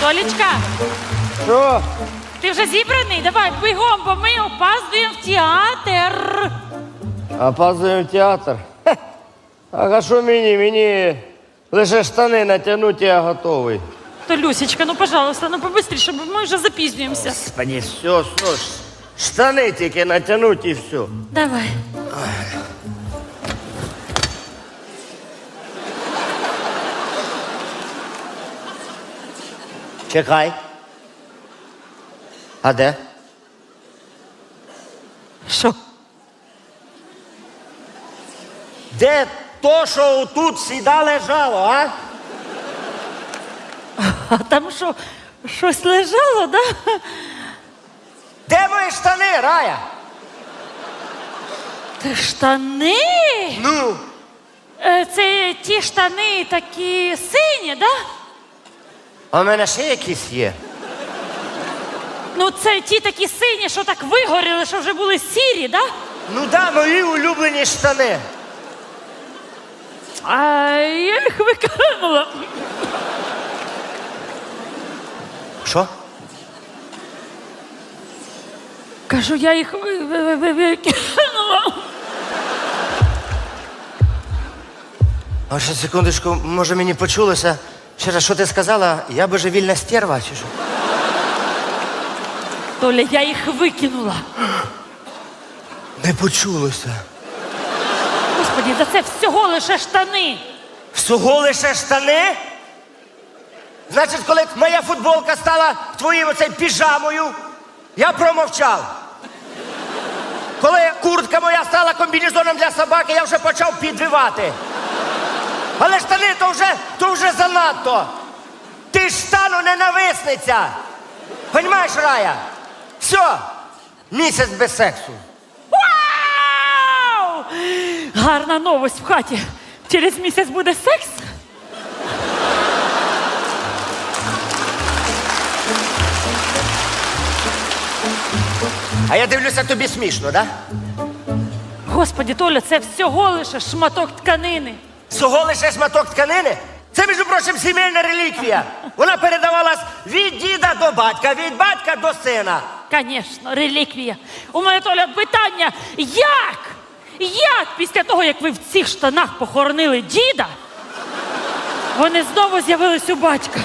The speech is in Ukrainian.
Толічка, Що? ти вже зібраний? Давай бігом, бо ми опаздуємо в театр. Опаздуємо в театр. Хе. А що мені? Мені лише штани натягнути, я готовий. Толюсечка, ну пожалуйста, ну побистріше, бо ми вже запізнюємося. Господи, все, все. Штани тільки натягнуть і все. Давай. Чекай. А де? Що? Де то, що тут сіда лежало, а? А там що, щось лежало, да? Де мої штани, Рая? Ти штани? Ну, Е, Це ті штани такі сині, да? А в мене ще якісь є. Ну, це ті такі сині, що так вигоріли, що вже були сірі, да? Ну да, мої улюблені штани. А я їх викинула. Що? Кажу, я їх ви- ви- ви- ви- викинула. А ще секундочку, може мені почулося. Ще що ти сказала? Я божевільна стерва, чи що? Толя, я їх викинула. Не почулося. Господі, да це всього лише штани. Всього лише штани? Значить, коли моя футболка стала твоїм оцей піжамою, я промовчав. Коли куртка моя стала комбінезоном для собаки, я вже почав підвивати. Але штани то вже, то вже занадто. Ти ж стану ненависниця. Понімаєш, Рая? Все, місяць без сексу. Вау! Гарна новость в хаті. Через місяць буде секс. А я дивлюся, тобі смішно, так? Да? Господі, Толя, це всього лише шматок тканини. Всього лише шматок тканини. Це, між прочим, сімейна реліквія. Вона передавалась від діда до батька, від батька до сина. Звісно, реліквія. У мене Толя питання: як? Як після того, як ви в цих штанах похоронили діда, вони знову з'явились у батька?